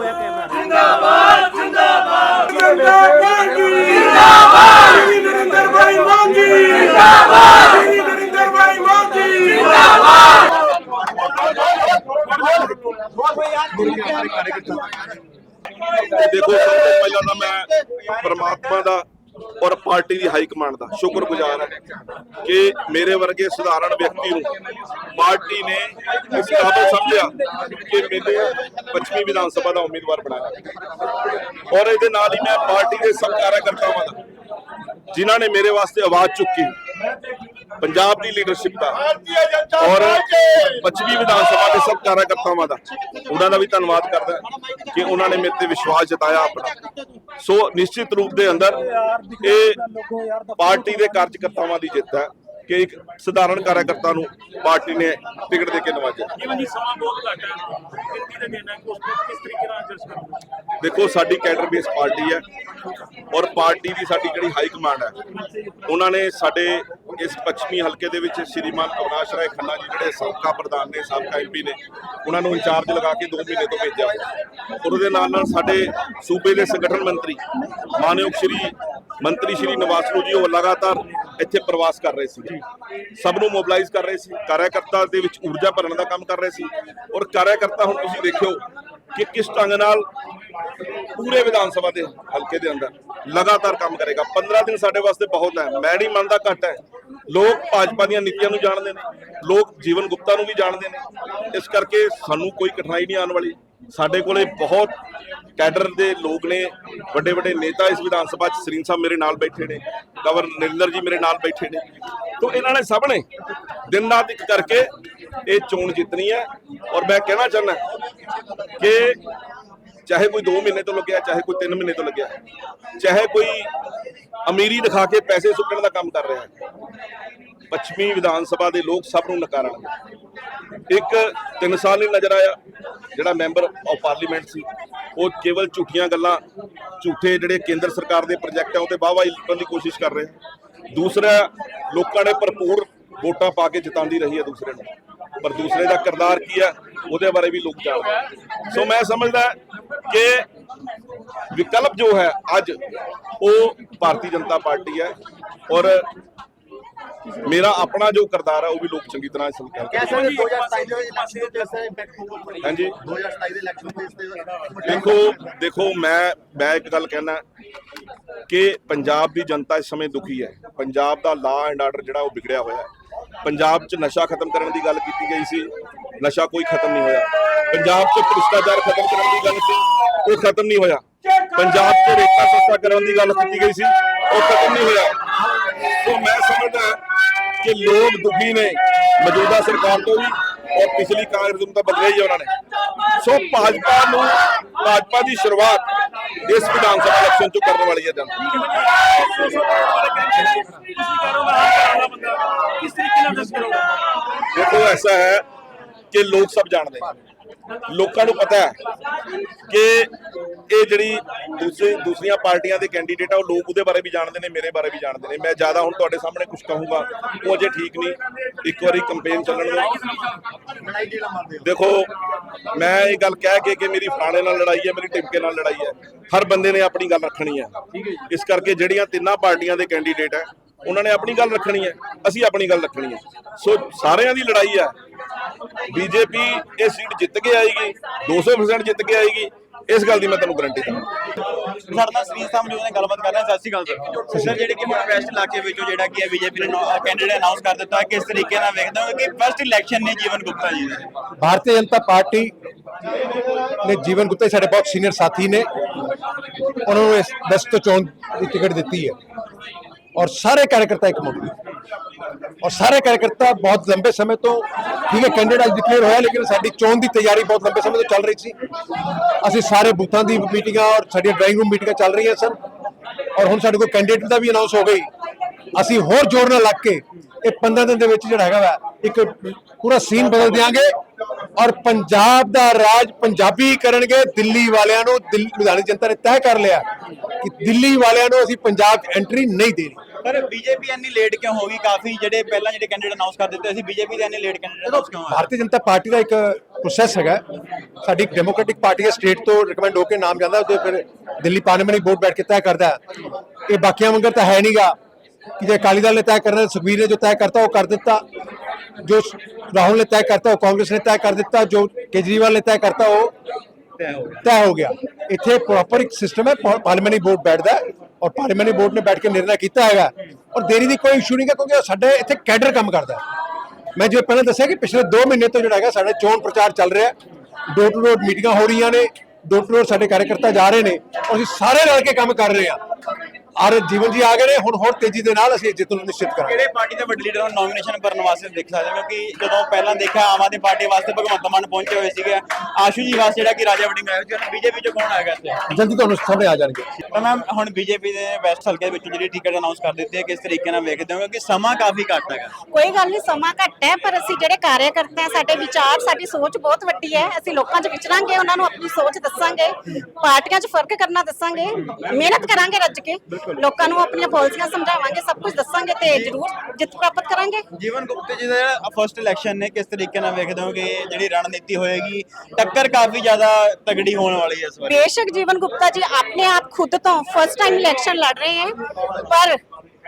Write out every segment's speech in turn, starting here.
ਹੋਇਆ ਕੈਮਰਾ। ਜਿੰਦਾਬਾਦ ਜਿੰਦਾਬਾਦ। ਜਿੰਦਾਬਾਦ ਜਿੰਦਾਬਾਦ। ਨਰਿੰਦਰ ਭਾਈ ਮੋਦੀ ਜਿੰਦਾਬਾਦ। ਨਰਿੰਦਰ ਭਾਈ ਮੋਦੀ ਜਿੰਦਾਬਾਦ। ਦੇਖੋ ਸਭ ਤੋਂ ਪਹਿਲਾਂ ਤਾਂ ਮੈਂ ਪ੍ਰਮਾਤਮਾ ਦਾ ਔਰ ਪਾਰਟੀ ਦੀ ਹਾਈ ਕਮਾਂਡ ਦਾ ਸ਼ੁਕਰਗੁਜ਼ਾਰ ਹਾਂ ਕਿ ਮੇਰੇ ਵਰਗੇ ਸਧਾਰਨ ਵਿਅਕਤੀ ਨੂੰ ਪਾਰਟੀ ਨੇ ਇਸ ਕਾਬਲ ਸਮਝਿਆ ਕਿ ਮੈਨੂੰ ਪੱਛਮੀ ਵਿਧਾਨ ਸਭਾ ਦਾ ਉਮੀਦਵਾਰ ਬਣਾਇਆ। ਔਰ ਇਹਦੇ ਨਾਲ ਹੀ ਮੈਂ ਪਾਰਟੀ ਦੇ ਸਭ ਕਾਰਜਕਰਤਾਵਾਂ ਦਾ ਜਿਨ੍ਹਾਂ ਨੇ ਮੇਰੇ ਵਾਸਤੇ ਆਵਾਜ਼ ਚੁੱਕੀ ਪੰਜਾਬ ਦੀ ਲੀਡਰਸ਼ਿਪ ਦਾ ਔਰ ਪੱਛਮੀ ਵਿਧਾਨ ਸਭਾ ਦੇ ਸਭ ਕਾਰਜਕਰਤਾਵਾਂ ਦਾ। ਉਹਨਾਂ ਦਾ ਵੀ ਧੰਨਵਾਦ ਕਰਦਾ ਕਿ ਉਹਨਾਂ ਨੇ ਮੇਰੇ ਤੇ ਵਿਸ਼ਵਾਸ ਜਤਾਇਆ ਆਪਣਾ। ਸੋ ਨਿਸ਼ਚਿਤ ਰੂਪ ਦੇ ਅੰਦਰ ਇਹ ਪਾਰਟੀ ਦੇ ਕਾਰਜਕਰਤਾਵਾਂ ਦੀ ਜਿੱਤ ਹੈ। ਕਿ ਇੱਕ ਸਧਾਰਨ ਕਾਰਜਕਰਤਾ ਨੂੰ ਪਾਰਟੀ ਨੇ ਟਿਕਟ ਦੇ ਕੇ ਨਵਾਜਿਆ। ਜਿਵੇਂ ਜੀ ਸਮਾਂ ਬਹੁਤ ਘੱਟ ਹੈ? ਗਿਣਤੀ ਦੇ ਦਿਨ ਹੈ? ਉਸ ਨੂੰ ਕਿਸ ਤਰੀਕੇ ਨਾਲ ਐਡਜਸਟ ਕਰੋਗੇ? ਦੇਖੋ ਸਾਡੀ ਕੈਡਰ ਬੇਸ ਪਾਰਟੀ ਹੈ ਔਰ ਪਾਰਟੀ ਦੀ ਸਾਡੀ ਜਿਹੜੀ ਹਾਈ ਕਮਾਂਡ ਹੈ ਉਹਨਾਂ ਨੇ ਸਾਡੇ ਇਸ ਪੱਛਮੀ ਹਲਕੇ ਦੇ ਵਿੱਚ ਸ਼੍ਰੀਮਾਨ ਅਵਨਾਸ਼ ਰਾਏ ਖੰਨਾ ਜੀ ਜਿਹੜੇ ਸਾਬਕਾ ਪ੍ਰਧਾਨ ਨੇ ਸਾਬਕਾ ਐਮਪੀ ਨੇ ਉਹਨਾਂ ਨੂੰ ਇੰਚਾਰਜ ਲਗਾ ਕੇ 2 ਮਹੀਨੇ ਤੋਂ ਭੇਜਿਆ। ਹੋਇਆ। ਔਰ ਉਹਦੇ ਨਾਲ ਨਾਲ ਸਾਡੇ ਸੂਬੇ ਦੇ ਸੰਗਠਨ ਮੰਤਰੀ ਮਾਨਯੋਗ ਸ਼੍ਰੀ ਮੰਤਰੀ ਸ਼੍ਰੀ ਨਿਵਾਸ ਨੂੰ ਜੀ, ਉਹ ਲਗਾਤਾਰ ਇੱਥੇ ਪ੍ਰਵਾਸ ਕਰ ਰਹੇ ਸੀ। ਸਭ ਨੂੰ ਮੋਬਿਲਾਈਜ਼ ਕਰ ਰਹੇ ਸੀ। ਕਾਰਜਕਰਤਾ ਦੇ ਵਿੱਚ ਊਰਜਾ ਭਰਨ ਦਾ ਕੰਮ ਕਰ ਰਹੇ ਸੀ। ਔਰ ਕਾਰਜਕਰਤਾ ਹੁਣ ਤੁਸੀਂ ਦੇਖਿਓ ਕਿ ਕਿਸ ਢੰਗ ਨਾਲ ਪੂਰੇ ਵਿਧਾਨ ਸਭਾ ਦੇ ਹਲਕੇ ਦੇ ਅੰਦਰ ਲਗਾਤਾਰ ਕੰਮ ਕਰੇਗਾ। 15 ਦਿਨ ਸਾਡੇ ਵਾਸਤੇ ਬਹੁਤ ਹੈ। ਮੈਂ ਨਹੀਂ ਮੰਨਦਾ ਘੱਟ ਹੈ। ਲੋਕ ਭਾਜਪਾ ਦੀਆਂ ਨੀਤੀਆਂ ਨੂੰ ਜਾਣਦੇ ਨੇ। ਲੋਕ ਜੀਵਨ ਗੁਪਤਾ ਨੂੰ ਵੀ ਜਾਣਦੇ ਨੇ। ਇਸ ਕਰਕੇ ਸਾਨੂੰ ਕੋਈ ਕਠਿਨਾਈ ਨਹੀਂ ਆਉਣ ਵਾਲੀ। ਸਾਡੇ ਕੋਲੇ ਬਹੁਤ ਕੈਡਰ ਦੇ ਲੋਕ ਨੇ, ਵੱਡੇ ਵੱਡੇ ਨੇਤਾ ਇਸ ਵਿਧਾਨ ਸਭਾ 'ਚ ਸਰੀਨ ਸਾਹਿਬ ਮੇਰੇ ਨਾਲ ਬੈਠੇ ਨੇ ਗਵਰ ਨਰਿੰਦਰ ਜੀ ਮੇਰੇ ਨਾਲ ਬੈਠੇ ਨੇ। ਤੋਂ ਇਹਨਾਂ ਨੇ ਸਭ ਨੇ ਦਿਨ ਰਾਤ ਇੱਕ ਕਰਕੇ ਇਹ ਚੋਣ ਜਿੱਤਣੀ ਹੈ ਔਰ ਮੈਂ ਕਹਿਣਾ ਚਾਹੁੰਦਾ ਕਿ ਚਾਹੇ ਕੋਈ 2 ਮਹੀਨੇ ਤੋਂ ਲੱਗਿਆ, ਚਾਹੇ ਕੋਈ 3 ਮਹੀਨੇ ਤੋਂ ਲੱਗਿਆ, ਚਾਹੇ ਕੋਈ ਅਮੀਰੀ ਦਿਖਾ ਕੇ ਪੈਸੇ ਸੁੱਟਣ ਦਾ ਕੰਮ ਕਰ ਰਿਹਾ ਹੈ, ਪੱਛਮੀ ਵਿਧਾਨ ਸਭਾ ਦੇ ਲੋਕ ਸਭ ਨੂੰ ਨਕਾਰਣਗੇ ਇੱਕ 3 ਸਾਲ ਨਹੀਂ ਨਜ਼ਰ ਆਇਆ ਜਿਹੜਾ ਮੈਂਬਰ ਆਫ ਪਾਰਲੀਮੈਂਟ ਸੀ, ਉਹ ਕੇਵਲ ਝੂਠੀਆਂ ਗੱਲਾਂ, ਝੂਠੇ ਜਿਹੜੇ ਕੇਂਦਰ ਸਰਕਾਰ ਦੇ ਪ੍ਰੋਜੈਕਟ ਆ, ਉਹ ਤੇ ਵਾਹਵਾਹੀ ਲੁੱਟਣ ਦੀ ਕੋਸ਼ਿਸ਼ ਕਰ ਰਹੇ ਦੂਸਰਾ, ਲੋਕਾਂ ਨੇ ਭਰਪੂਰ ਵੋਟਾਂ ਪਾ ਕੇ ਜਿਤਾਉਂਦੀ ਰਹੀ ਹੈ ਦੂਸਰੇ ਨੂੰ। ਪਰ ਦੂਸਰੇ ਦਾ ਕਿਰਦਾਰ ਕੀ ਹੈ ਉਹਦੇ ਬਾਰੇ ਵੀ ਲੋਕ ਜਾਣਦੇ ਸੋ ਮੈਂ ਸਮਝਦਾ ਕਿ ਵਿਕਲਪ ਜੋ ਹੈ, ਅੱਜ ਉਹ ਭਾਰਤੀ ਜਨਤਾ ਪਾਰਟੀ ਹੈ ਔਰ ਮੇਰਾ ਆਪਣਾ ਜੋ ਕਿਰਦਾਰ ਹੈ ਉਹ ਵੀ ਲੋਕ ਚੰਗੀ ਤਰ੍ਹਾਂ ਨੂੰ ਕਰਦੇ कैसे 2027 ਦੇ ਇਲੈਕਸ਼ਨ ਤੇ ਇਸ ਇੰਪੈਕਟ ਹੋਊਗਾ ਪੜੀ ਹਾਂਜੀ। 2027 ਦੇ ਇਲੈਕਸ਼ਨ ਤੇ ਦੇਖੋ ਦੇਖੋ ਮੈਂ ਮੈਂ ਇੱਕ ਗੱਲ ਕਹਿਣਾ ਕਿ ਪੰਜਾਬ ਦੀ ਜਨਤਾ ਇਸ ਸਮੇਂ ਦੁਖੀ ਹੈ। ਪੰਜਾਬ ਦਾ ਲਾ ਐਂਡ ਆਰਡਰ ਜਿਹੜਾ ਉਹ ਵਿਗੜਿਆ ਹੋਇਆ ਹੈ। ਪੰਜਾਬ 'ਚ ਨਸ਼ਾ ਖਤਮ ਕਰਨ ਦੀ ਗੱਲ ਕੀਤੀ ਗਈ ਸੀ। ਨਸ਼ਾ ਕੋਈ ਖਤਮ ਨਹੀਂ ਹੋਇਆ। ਪੰਜਾਬ 'ਚ ਭ੍ਰਿਸ਼ਟਾਚਾਰ ਖਤਮ ਕਰਨ ਦੀ ਗੱਲ ਸੀ ਉਹ ਖਤਮ ਨਹੀਂ ਹੋਇਆ। ਪੰਜਾਬ 'ਚ ਰੇਤਾ ਸਸਤਾ ਕਰਨ ਦੀ ਗੱਲ ਕੀਤੀ ਗਈ ਸੀ ਉਹ ਖਤਮ ਨਹੀਂ ਹੋਇਆ। ਸੋ ਮੈਂ ਸਮਝਦਾ ਕਿ ਲੋਕ ਦੁਖੀ ਨੇ ਮੌਜੂਦਾ ਸਰਕਾਰ ਤੋਂ ਵੀ ਔਰ ਪਿਛਲੀ ਕਾਂਗਰਸ ਨੂੰ ਤਾਂ ਬਦਲਿਆ ਹੀ ਹੈ ਉਹਨਾਂ ਨੇ। ਸੋ ਭਾਜਪਾ ਨੂੰ ਭਾਜਪਾ ਦੀ ਸ਼ੁਰੂਆਤ ਇਸ ਵਿਧਾਨ ਸਭਾ ਇਲੈਕਸ਼ਨ ਤੋਂ ਕਰਨ ਵਾਲੀ ਹੈ ਜਨਤਾ। ਦੇਖੋ, ਐਸਾ ਹੈ ਕਿ ਲੋਕ ਸਭ ਜਾਣਦੇ। ਲੋਕਾਂ ਨੂੰ ਪਤਾ ਹੈ ਕਿ ਇਹ ਜਿਹੜੀ ਦੂਸਰੀ, ਦੂਸਰੀਆਂ ਪਾਰਟੀਆਂ ਦੇ ਕੈਂਡੀਡੇਟ ਆ, ਉਹ ਲੋਕ ਉਹਦੇ ਬਾਰੇ ਵੀ ਜਾਣਦੇ ਨੇ, ਮੇਰੇ ਬਾਰੇ ਵੀ ਜਾਣਦੇ ਨੇ। ਮੈਂ ਜ਼ਿਆਦਾ ਹੁਣ ਤੁਹਾਡੇ ਸਾਹਮਣੇ ਕੁਝ ਕਹੂੰਗਾ, ਉਹ ਅਜੇ ਠੀਕ ਨਹੀਂ। ਇੱਕ ਵਾਰੀ ਕੰਪੇਨ ਚੱਲਣ ਦਿਓ। ਦੇਖੋ, ਮੈਂ ਇਹ ਗੱਲ ਕਹਿ ਕੇ ਕਿ ਮੇਰੀ ਫਲਾਣੇ ਨਾਲ ਲੜਾਈ ਹੈ, ਮੇਰੀ ਟਿਮਕੇ ਨਾਲ ਲੜਾਈ ਹੈ। ਹਰ ਬੰਦੇ ਨੇ ਆਪਣੀ ਗੱਲ ਰੱਖਣੀ ਹੈ। ਇਸ ਕਰਕੇ ਜਿਹੜੀਆਂ ਤਿੰਨਾਂ ਪਾਰਟੀਆਂ ਦੇ ਕੈਂਡੀਡੇਟ ਹੈ, ਉਹਨਾਂ ਨੇ ਆਪਣੀ ਗੱਲ ਰੱਖਣੀ ਹੈ। ਅਸੀਂ ਆਪਣੀ ਗੱਲ ਰੱਖਣੀ ਹੈ। ਸੋ ਸਾਰਿਆਂ ਦੀ ਲੜਾਈ ਹੈ। ਬੀਜੇਪੀ ਇਹ ਸੀਟ ਜਿੱਤ ਕੇ ਆਏਗੀ 200% ਜਿੱਤ ਕੇ ਆਏਗੀ। ਇਸ ਗੱਲ ਦੀ ਮੈਂ ਤੁਹਾਨੂੰ ਗਰੰਟੀ ਦਿੰਦਾ। ਸਾਡੇ ਨਾਲ ਸ੍ਰੀ ਸਾਹਿਬ ਜੀ ਨੇ ਗੱਲਬਾਤ ਕਰ ਰਹੇ ਸਤਿ ਸਰ ਸਰ। ਜਿਹੜੇ ਕਿ ਹੁਣ ਵੈਸਟ ਇਲਾਕੇ ਵਿੱਚੋਂ ਜਿਹੜਾ ਕਿ ਹੈ ਬੀਜੇਪੀ ਨੇ ਕੈਂਡੀਡੇਟ ਅਨਾਉਂਸ ਕਰ ਦਿੱਤਾ ਕਿਸ ਤਰੀਕੇ ਨਾਲ ਵੇਖਦੇ ਹੋ ਕਿ ਫਰਸਟ ਇਲੈਕਸ਼ਨ ਨੇ ਜੀਵਨ ਗੁਪਤਾ ਜੀ ਦੇ। ਭਾਰਤੀ ਜਨਤਾ ਪਾਰਟੀ ਨੇ ਜੀਵਨ ਗੁਪਤਾ ਸਾਡੇ ਬਹੁਤ ਸੀਨੀਅਰ ਸਾਥੀ ਨੇ। ਉਹਨਾਂ ਨੂੰ ਇਸ 10 ਤੋਂ 14 ਦੀ ਟਿਕਟ ਦਿੱਤੀ ਹੈ। ਔਰ ਸਾਰੇ ਕਾਰਜਕਰਤਾ ਇੱਕ ਮੁੱਠ ਔਰ ਸਾਰੇ ਕਾਰਜਕਰਤਾ ਬਹੁਤ ਲੰਬੇ ਸਮੇਂ ਤੋਂ ਠੀਕ ਹੈ ਕੈਂਡੀਡੇਟ ਅੱਜ ਡਿਕਲੇਅਰ ਹੋਇਆ ਲੇਕਿਨ ਸਾਡੀ ਚੋਣ ਦੀ ਤਿਆਰੀ ਬਹੁਤ ਲੰਬੇ ਸਮੇਂ ਤੋਂ ਚੱਲ ਰਹੀ ਸੀ ਅਸੀਂ ਸਾਰੇ ਬੂਥਾਂ ਦੀ ਮੀਟਿੰਗਾਂ ਔਰ ਸਾਡੀਆਂ ਡਰਾਈਂਗ ਰੂਮ ਮੀਟਿੰਗਾਂ ਚੱਲ ਰਹੀਆਂ ਸਨ ਔਰ ਹੁਣ ਸਾਡੇ ਕੋਲ ਕੈਂਡੀਡੇਟ ਦਾ ਵੀ ਅਨਾਉਂਸ ਹੋ ਗਈ ਅਸੀਂ ਹੋਰ ਜ਼ੋਰ ਨਾਲ ਲੱਗ ਕੇ ਇਹ 15 ਦਿਨ ਦੇ ਵਿੱਚ ਜਿਹੜਾ ਹੈਗਾ ਵਾ ਇੱਕ ਪੂਰਾ ਸੀਨ ਬਦਲ ਦਿਆਂਗੇ ਔਰ ਪੰਜਾਬ ਦਾ ਰਾਜ ਪੰਜਾਬੀ ਕਰਨਗੇ ਦਿੱਲੀ ਵਾਲਿਆਂ ਨੂੰ ਦਿੱਲੀ ਲੁਧਿਆਣੇ ਜਨਤਾ ਨੇ ਤੈਅ ਕਰ ਲਿਆ ਕਿ ਦਿੱਲੀ ਵਾਲਿਆਂ ਨੂੰ ਅਸੀਂ ਪੰਜਾਬ ਐਂਟਰੀ ਨਹੀਂ ਦੇਣੀ ਪਰ ਬੀਜੇਪੀ ਇੰਨੀ ਲੇਟ ਕਿਉਂ ਹੋ ਗਈ? ਕਾਫੀ ਜਿਹੜੇ ਪਹਿਲਾਂ ਜਿਹੜੇ ਕੈਂਡੀਡੇਟ ਅਨਾਉਂਸ ਕਰ ਦਿੱਤੇ ਸੀ ਬੀਜੇਪੀ ਦੇ ਇੰਨੇ ਲੇਟ ਕੈਂਡੀਡੇਟ ਅਨਾਉਂਸ ਕਿਉਂ ਹੋਏ? ਭਾਰਤੀ ਜਨਤਾ ਪਾਰਟੀ ਦਾ ਇੱਕ ਪ੍ਰੋਸੈਸ ਹੈਗਾ। ਸਾਡੀ ਡੈਮੋਕ੍ਰੈਟਿਕ ਪਾਰਟੀ ਹੈ ਸਟੇਟ ਤੋਂ ਰਿਕਮੈਂਡ ਹੋ ਕੇ ਨਾਮ ਜਾਂਦਾ ਉਹਦੇ ਫਿਰ ਦਿੱਲੀ ਪਾਰਲੀਮੈਂਟਰੀ ਬੋਰਡ ਬੈਠ ਕੇ ਤੈਅ ਕਰਦਾ। ਇਹ ਬਾਕੀਆਂ ਵਾਂਗਰ ਤਾਂ ਹੈ ਨਹੀਂਗਾ ਕਿ ਜੇ ਅਕਾਲੀ ਦਲ ਨੇ ਤੈਅ ਕਰਨਾ ਸੁਖਬੀਰ ਨੇ ਜੋ ਤੈਅ ਕਰਤਾ ਉਹ ਕਰ ਦਿੱਤਾ। ਜੋ ਰਾਹੁਲ ਨੇ ਤੈਅ ਕਰਤਾ ਉਹ ਕਾਂਗਰਸ ਨੇ ਤੈਅ ਕਰ ਦਿੱਤਾ। ਜੋ ਕੇਜਰੀਵਾਲ ਨੇ ਤੈਅ ਕਰਤਾ ਉਹ ਤੈਅ ਹੋ ਗਿਆ। ਇੱਥੇ ਪ੍ਰੋਪਰ ਇੱਕ ਸਿਸਟਮ ਹੈ ਪਾਰਲੀਮੈਂਟਰੀ ਬੋਰਡ ਬੈਠਦਾ ਔਰ ਪਾਰਲੀਮੈਂਟਰੀ ਬੋਰਡ ਨੇ ਬੈਠ ਕੇ ਨਿਰਣਾ ਕੀਤਾ ਹੈਗਾ। ਔਰ ਦੇਰੀ ਦੀ ਕੋਈ ਇਸ਼ੂ ਨਹੀਂ ਹੈ ਕਿਉਂਕਿ ਸਾਡੇ ਇੱਥੇ ਕੈਡਰ ਕੰਮ ਕਰਦਾ ਮੈਂ ਜਿਵੇਂ ਪਹਿਲਾਂ ਦੱਸਿਆ ਕਿ ਪਿਛਲੇ 2 ਮਹੀਨੇ ਤੋਂ ਜਿਹੜਾ ਹੈਗਾ, ਸਾਡਾ ਚੋਣ ਪ੍ਰਚਾਰ ਚੱਲ ਰਿਹਾ ਡੋਰ ਟੂ ਡੋਰ ਮੀਟਿੰਗਾਂ ਹੋ ਰਹੀਆਂ ਨੇ ਡੋਰ ਟੂ ਡੋਰ ਸਾਡੇ ਕਾਰਜਕਰਤਾ ਜਾ ਰਹੇ ਨੇ। ਔਰ ਅਸੀਂ ਸਾਰੇ ਰਲ ਕੇ ਕੰਮ ਕਰ ਰਹੇ ਹਾਂ। ਔਰ ਜੀਵਨ ਜੀ ਆ ਗਏ ਨੇ ਹੁਣ ਹੋਰ ਤੇਜ਼ੀ ਦੇ ਨਾਲ ਅਸੀਂ ਜਿੱਤ ਨੂੰ ਨਿਸ਼ਚਿਤ ਕਰਾਂਗੇ। ਕਿਹੜੇ ਪਾਰਟੀ ਦੇ ਵੱਡੇ ਲੀਡਰ ਨੂੰ ਨੋਮੀਨੇਸ਼ਨ ਕਰਨ ਵਾਸਤੇ ਦੇਖ ਸਕਦੇ ਹਾਂ ਕਿਉਂਕਿ ਜਦੋਂ ਪਹਿਲਾਂ ਦੇਖਿਆ ਆਮ ਆਦਮੀ ਪਾਰਟੀ ਵਾਸਤੇ ਭਗਵੰਤ ਮਾਨ ਪਹੁੰਚੇ ਹੋਏ ਸੀਗੇ ਆਸ਼ੂ ਜੀ ਵਾਸਤੇ ਜਿਹੜਾ ਕਿ ਰਾਜਾ ਵੜਿੰਗ ਆਇਆ ਸੀ ਹੁਣ ਬੀਜੇਪੀ ਚੋਂ ਕੌਣ ਆਏਗਾ ਇੱਥੇ? ਜਲਦੀ ਤੁਹਾਨੂੰ ਸਾਹਮਣੇ ਆ ਜਾਣਗੇ। ਤਾਂ ਮੈਮ ਹੁਣ ਬੀਜੇਪੀ ਦੇ ਵੈਸਟ ਹਲਕੇ ਦੇ ਵਿੱਚੋਂ ਜਿਹੜੀ ਟਿਕਟ ਅਨਾਉਂਸ ਕਰ ਦਿੱਤੀ ਹੈ ਕਿਸ ਤਰੀਕੇ ਨਾਲ ਵੇਖਦੇ ਹੋ ਕਿਉਂਕਿ ਸਮਾਂ ਕਾਫੀ ਘੱਟ ਹੈਗਾ? ਕੋਈ ਗੱਲ ਨਹੀਂ ਸਮਾਂ ਘੱਟ ਹੈ ਪਰ ਅਸੀਂ ਜਿਹੜੇ ਕਾਰਜਕਰਤਾ ਹੈ ਸਾਡੇ ਵਿਚਾਰ ਸਾਡੀ ਸੋਚ ਬਹੁਤ ਵੱਡੀ ਹੈ। ਅਸੀਂ ਲੋਕਾਂ 'ਚ ਵਿਚਰਾਂਗੇ ਉਹਨਾਂ ਨੂੰ ਆਪਣੀ ਸੋਚ ਦੱਸਾਂਗੇ ਪਾਰਟੀਆਂ 'ਚ ਫ਼ਰਕ ਕਰਨਾ ਦੱਸਾਂਗੇ ਮਿਹਨਤ ਕਰਾਂਗੇ ਰੱਜ ਕੇ। ਲੋਕਾਂ ਨੂੰ ਆਪਣੀਆਂ ਪਾਲਿਸੀਆਂ ਸਮਝਾਵਾਂਗੇ ਸਭ ਕੁਝ ਦੱਸਾਂਗੇ ਤੇ ਜ਼ਰੂਰ ਜਿੱਤ ਪ੍ਰਾਪਤ ਕਰਾਂਗੇ। ਜੀਵਨ ਗੁਪਤੇ ਜੀ ਦਾ ਫਰਸਟ ਇਲੈਕਸ਼ਨ ਨੇ ਕਿਸ ਤਰੀਕੇ ਨਾਲ ਵੇਖਦੇ ਹੋ ਕਿ ਜਿਹੜੀ ਰਣਨੀਤੀ ਹੋਏਗੀ ਟੱਕਰ ਕਾਫੀ ਜ਼ਿਆਦਾ ਤਗੜੀ ਹੋਣ ਵਾਲੀ ਹੈ ਇਸ ਵਾਰ। ਬੇਸ਼ੱਕ ਜੀਵਨ ਗੁਪਤਾ ਜੀ ਆਪਣੇ ਆਪ ਖੁਦ ਤੋਂ ਫਸਟ ਟਾਈਮ ਇਲੈਕਸ਼ਨ ਲੜ ਰਹੇ ਹੈ ਪਰ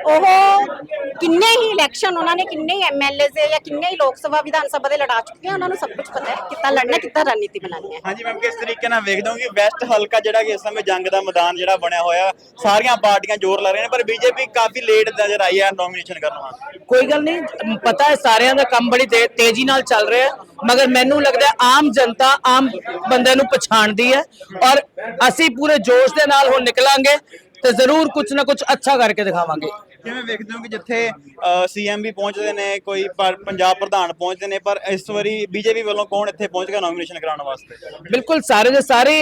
ਉਹ ਕਿੰਨੇ ਹੀ ਇਲੈਕਸ਼ਨ ਉਹਨਾਂ ਨੇ ਕਿੰਨੇ ਹੀ ਐਮਐਲਏ ਦੇ ਜਾਂ ਕਿੰਨੇ ਹੀ ਲੋਕ ਸਭਾ ਵਿਧਾਨ ਸਭਾ ਦੇ ਲੜਾ ਚੁੱਕੇ ਆ ਉਹਨਾਂ ਨੂੰ ਸਭ ਕੁਝ ਪਤਾ ਹੈ ਕਿੱਦਾਂ ਲੜਨਾ ਕਿੱਦਾਂ ਰਣਨੀਤੀ ਬਣਾਉਣੀ ਹੈ। ਹਾਂਜੀ ਮੈਮ ਕਿਸ ਤਰੀਕੇ ਨਾਲ ਵੇਖਦੇ ਹੋ ਕਿ ਵੈਸਟ ਹਲਕਾ ਜਿਹੜਾ ਕਿ ਇਸ ਸਮੇਂ ਜੰਗ ਦਾ ਮੈਦਾਨ ਜਿਹੜਾ ਬਣਿਆ ਹੋਇਆ ਸਾਰੀਆਂ ਪਾਰਟੀਆਂ ਜ਼ੋਰ ਲਾ ਰਹੀਆਂ ਨੇ ਪਰ ਬੀਜੇਪੀ ਕਾਫੀ ਲੇਟ ਨਜ਼ਰ ਆਈ ਹੈ ਨੋਮੀਨੇਸ਼ਨ ਕਰਨ ਵਾਸਤੇ ਕੋਈ ਗੱਲ ਨਹੀਂ ਪਤਾ ਹੈ ਸਾਰਿਆਂ ਦਾ ਕੰਮ ਬੜੀ ਤੇ- ਤੇਜ਼ੀ ਨਾਲ ਚੱਲ ਰਿਹਾ ਹੈ ਮਗਰ ਮੈਨੂੰ ਲੱਗਦਾ ਹੈ ਆਮ ਜਨਤਾ ਆਮ ਬੰਦੇ ਨੂੰ ਪਛਾਣਦੀ ਹੈ ਔਰ ਅਸੀਂ ਪੂਰੇ ਜੋਸ਼ ਦੇ ਨਾਲ ਹੁਣ ਨਿਕਲਾਂਗੇ ਤੇ ਜ਼ਰੂਰ ਕੁਝ ਨਾ ਕੁਝ ਅੱਛਾ ਕਰਕੇ ਦਿਖਾਵਾਂਗੇ। ਕਿਵੇਂ ਵੇਖਦੇ ਹੋ ਕਿ ਜਿੱਥੇ ਸੀਐਮ ਵੀ ਪਹੁੰਚਦੇ ਨੇ, ਕੋਈ ਪੰਜਾਬ ਪ੍ਰਧਾਨ ਪਹੁੰਚਦੇ ਨੇ, ਪਰ ਇਸ ਵਾਰੀ ਬੀਜੇਪੀ ਵੱਲੋਂ ਕੌਣ ਇੱਥੇ ਪਹੁੰਚ ਗਿਆ ਨੋਮੀਨੇਸ਼ਨ ਕਰਾਉਣ ਵਾਸਤੇ? ਬਿਲਕੁਲ, ਸਾਰੇ ਦੇ ਸਾਰੇ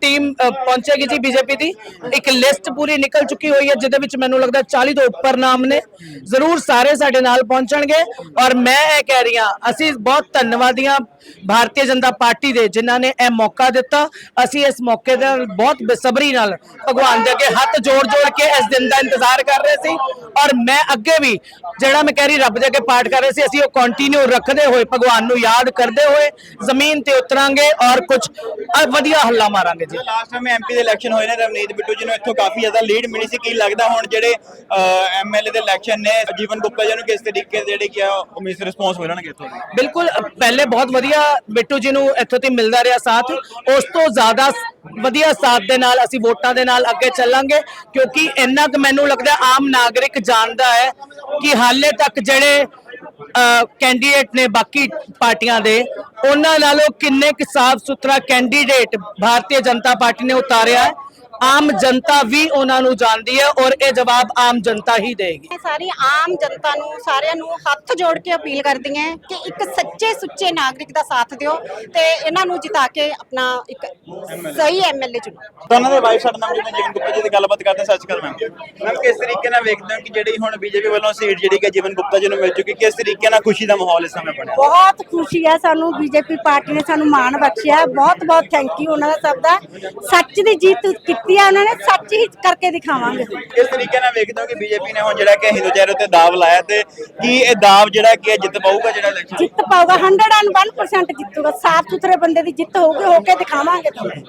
ਟੀਮ ਪਹੁੰਚੇਗੀ ਜੀ ਬੀਜੇਪੀ ਦੀ। ਇੱਕ ਲਿਸਟ ਪੂਰੀ ਨਿਕਲ ਚੁੱਕੀ ਹੋਈ ਹੈ, ਜਿਹਦੇ ਵਿੱਚ ਮੈਨੂੰ ਲੱਗਦਾ 40 ਤੋਂ ਉੱਪਰ ਨਾਮ ਨੇ। ਜ਼ਰੂਰ ਸਾਰੇ ਸਾਡੇ ਨਾਲ ਪਹੁੰਚਣਗੇ। ਔਰ ਮੈਂ ਇਹ ਕਹਿ ਰਹੀ ਹਾਂ, ਅਸੀਂ ਬਹੁਤ ਧੰਨਵਾਦੀਆਂ ਭਾਰਤੀ ਜਨਤਾ ਪਾਰਟੀ ਦੇ ਜਿਨ੍ਹਾਂ ਨੇ ਇਹ ਮੌਕਾ ਦਿੱਤਾ ਅਸੀਂ ਇਸ ਮੌਕੇ ਦਾ ਬਹੁਤ ਬੇਸਬਰੀ ਨਾਲ ਭਗਵਾਨ ਦੇ ਅੱਗੇ ਹੱਥ ਜੋੜ ਜੋੜ ਕੇ ਇਸ ਦਿਨ ਦਾ ਇੰਤਜ਼ਾਰ ਕਰ ਰਹੇ ਸੀ। ਔਰ ਮੈਂ ਅੱਗੇ ਵੀ ਜਿਹੜਾ ਮੈਂ ਕਹਿ ਰਹੀ ਰੱਬ ਦੇ ਅੱਗੇ ਪਾਠ ਕਰ ਰਹੇ ਸੀ ਅਸੀਂ ਉਹ ਕੰਟੀਨਿਊ ਰੱਖਦੇ ਹੋਏ ਭਗਵਾਨ ਨੂੰ ਯਾਦ ਕਰਦੇ ਹੋਏ ਜ਼ਮੀਨ ਤੇ ਉਤਰਾਂਗੇ ਔਰ ਕੁਝ ਵਧੀਆ ਹੱਲਾ ਮਾਰਾਂਗੇ ਜੀ। ਲਾਸਟ ਟਾਈਮ ਐਮਪੀ ਦੇ ਇਲੈਕਸ਼ਨ ਹੋਏ ਨੇ ਰਵਨੀਤ ਬਿੱਟੂ ਜੀ ਨੂੰ ਇੱਥੋਂ ਕਾਫੀ ਜ਼ਿਆਦਾ ਲੀਡ ਮਿਲੀ ਸੀ। ਕੀ ਲੱਗਦਾ ਹੁਣ ਜਿਹੜੇ ਐਮਐਲਏ ਦੇ ਇਲੈਕਸ਼ਨ ਨੇ ਜੀਵਨ ਗੁਪਤਾ ਜੀ ਨੂੰ ਕਿਸ ਤਰੀਕੇ ਦੇ ਜਿਹੜੇ ਕੀ ਉਮੀਦ ਰਿਸਪੌਂਸ ਮਿਲਣਗੇ ਇੱਥੋਂ ਬਿਲਕੁਲ ਪਹਿਲੇ ਬਹੁਤ ਵਧੀਆ ਬਿੱਟੂ ਜੀ ਨੂੰ ਇੱਥੋਂ ਤੇ ਮਿਲਦਾ ਰਿਹਾ ਸਾਥ। ਉਸ ਤੋਂ ਜ਼ਿਆਦਾ ਵਧੀਆ ਸਾਥ ਦੇ ਨਾਲ ਅਸੀਂ ਵੋਟਾਂ ਦੇ ਨਾਲ ਅੱਗੇ ਚੱਲਾਂਗੇ, ਕਿਉਂਕਿ ਇੰਨਾ ਕੁ ਮੈਨੂੰ ਲੱਗਦਾ ਆਮ ਨਾਗਰਿਕ ਜਾਣਦਾ ਹੈ ਕਿ ਹਾਲੇ ਤੱਕ ਜਿਹੜੇ ਕੈਂਡੀਡੇਟ ਨੇ ਬਾਕੀ ਪਾਰਟੀਆਂ ਦੇ, ਉਹਨਾਂ ਨਾਲੋਂ ਕਿੰਨੇ ਕੁ ਸਾਫ਼ ਸੁਥਰਾ ਕੈਂਡੀਡੇਟ ਭਾਰਤੀ ਜਨਤਾ ਪਾਰਟੀ ਨੇ ਉਤਾਰਿਆ ਆਮ ਜਨਤਾ ਵੀ ਉਹਨਾਂ ਨੂੰ ਜਾਣਦੀ ਹੈ ਔਰ ਇਹ ਜਵਾਬ ਆਮ ਜਨਤਾ ਹੀ ਦੇਗੀ। ਮੈਂ ਸਾਰੀ ਆਮ ਜਨਤਾ ਨੂੰ ਸਾਰਿਆਂ ਨੂੰ ਹੱਥ ਜੋੜ ਕੇ ਅਪੀਲ ਕਰਦੀ ਹਾਂ ਕਿ ਇੱਕ ਸੱਚੇ ਸੁੱਚੇ ਨਾਗਰਿਕ ਦਾ ਸਾਥ ਦਿਓ ਤੇ ਇਹਨਾਂ ਨੂੰ ਜਿਤਾ ਕੇ ਆਪਣਾ ਇੱਕ ਸਹੀ ਐਮਐਲਏ ਚੁਣੋ। ਉਹਨਾਂ ਦੇ ਵਾਈਫ ਸਾਡੇ ਨਾਲ ਜਿਵੇਂ ਜੀਵਨ ਗੁਪਤਾ ਜੀ ਦੀ ਗੱਲਬਾਤ ਕਰਦੇ ਸੱਚ ਕਰ ਮੈਮ। ਮੈਮ ਕਿਸ ਤਰੀਕੇ ਨਾਲ ਵੇਖਦੇ ਹੋ ਕਿ ਜਿਹੜੀ ਹੁਣ ਬੀਜੇਪੀ ਵੱਲੋਂ ਸੀਟ ਜਿਹੜੀ ਕਿ ਜੀਵਨ ਗੁਪਤਾ ਜੀ ਨੂੰ ਮਿਲ ਚੁੱਕੀ ਕਿਸ ਤਰੀਕੇ ਨਾਲ ਖੁਸ਼ੀ ਦਾ ਮਾਹੌਲ ਇਸ ਸਮੇਂ ਬਣਿਆ? ਬਹੁਤ ਖੁਸ਼ੀ ਹੈ ਸਾਨੂੰ ਬੀਜੇਪੀ ਪਾਰਟੀ ਨੇ ਸਾਨੂੰ ਮਾਣ ਬਖਸ਼ਿਆ। ਬਹੁਤ ਬਹੁਤ ਥੈਂਕ ਯੂ ਉਹਨਾਂ ਦਾ ਸਭ ਦਾ। ਸੱਚ ਦੀ ਜੀਤ ਕੀਤੀ ਹੈ ਉਹਨਾਂ ਨੇ ਸੱਚ ਹੀ ਕਰਕੇ ਦਿਖਾਵਾਂਗੇ। ਕਿਸ ਤਰੀਕੇ ਨਾਲ ਵੇਖਦੇ ਹੋ ਕਿ ਬੀਜੇਪੀ ਨੇ ਹੁਣ ਜਿਹੜਾ ਕਿ ਹਿੰਦੂ ਚਿਹਰੇ ਤੇ ਦਾਅਵ ਲਾਇਆ ਤੇ ਕੀ ਇਹ ਦਾਅਵ ਜਿਹੜਾ ਕਿ ਜਿੱਤ ਪਾਊਗਾ ਜਿਹੜਾ ਇਲੈਕਸ਼ਨ ਜਿੱਤ ਪਾਊਗਾ 101% ਜਿੱਤੂਗਾ। ਸਾਫ਼ ਸੁਥਰੇ ਬੰਦੇ ਦੀ ਜਿੱਤ ਹੋਊਗੀ ਹੋ ਕੇ ਦਿਖਾਵਾਂਗੇ ਤੁਹਾਨੂੰ।